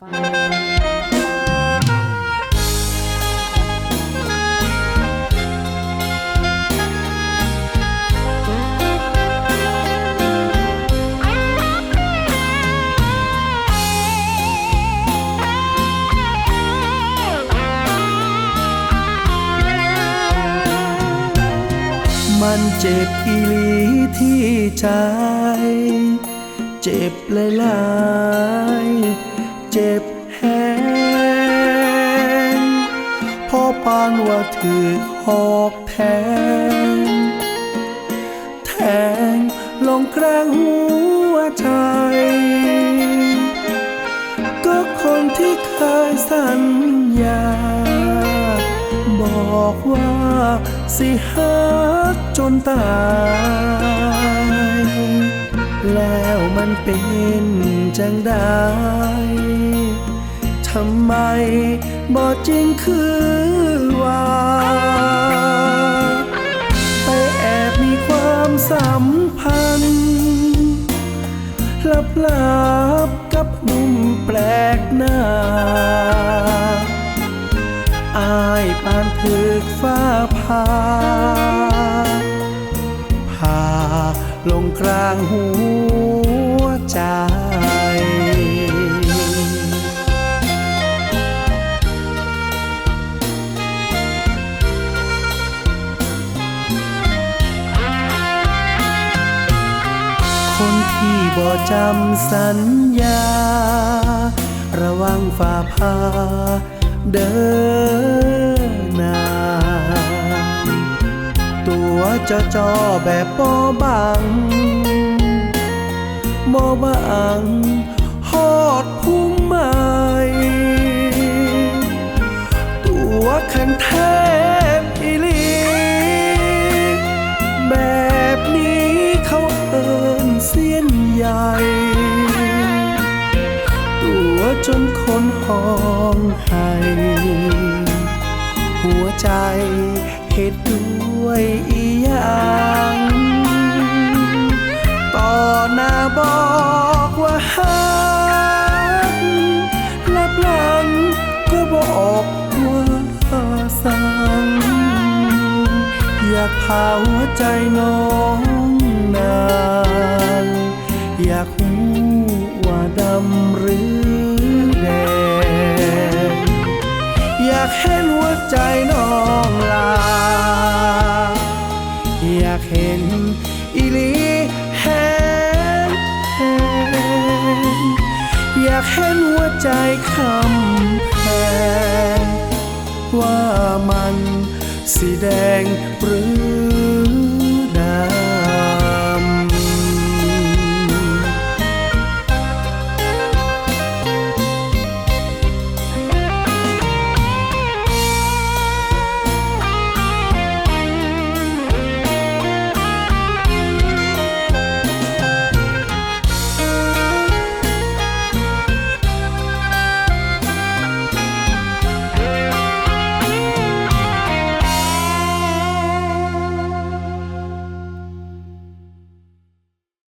ฟ้ามันเจ็บอีหลีที่ใจ เจ็บหลายๆ จ็บแหงพอปานว่าถือหอกแทง แทงลงกลางหัวใจ ก็คนที่เคยสัญญา บอกว่าสิหักจนตาย แล้วมันเป็นจังได้ทำไมบอกจริงคือว่าไปแอบมีความสัมพันธ์ลับลับๆกับหนุ่มแปลกหน้า ลงกลางหัวใจคนที่บ่จำสัญญา ระวังฝ่าพาเดิน จอจอแบบบ่บังบ่บังฮอดพุ่มไม้ตัวคันแทบอีลีแบบนี้เขาเอินเสียนใหญ่ ตัวจนคนห้องไห้หัวใจเหตุด้ วยอีหยังต่อหน้าบอกว่าหักลับหลังก็บอกว่าสั่งอยากพาหัวใจน้องนางอยากหูว่าดำหรือแดงอยากเห็นหัวใจน้องลา อยากเห็นอีลีแหงอยากเห็นหัวใจคำแพงว่ามันสีแดงหรือ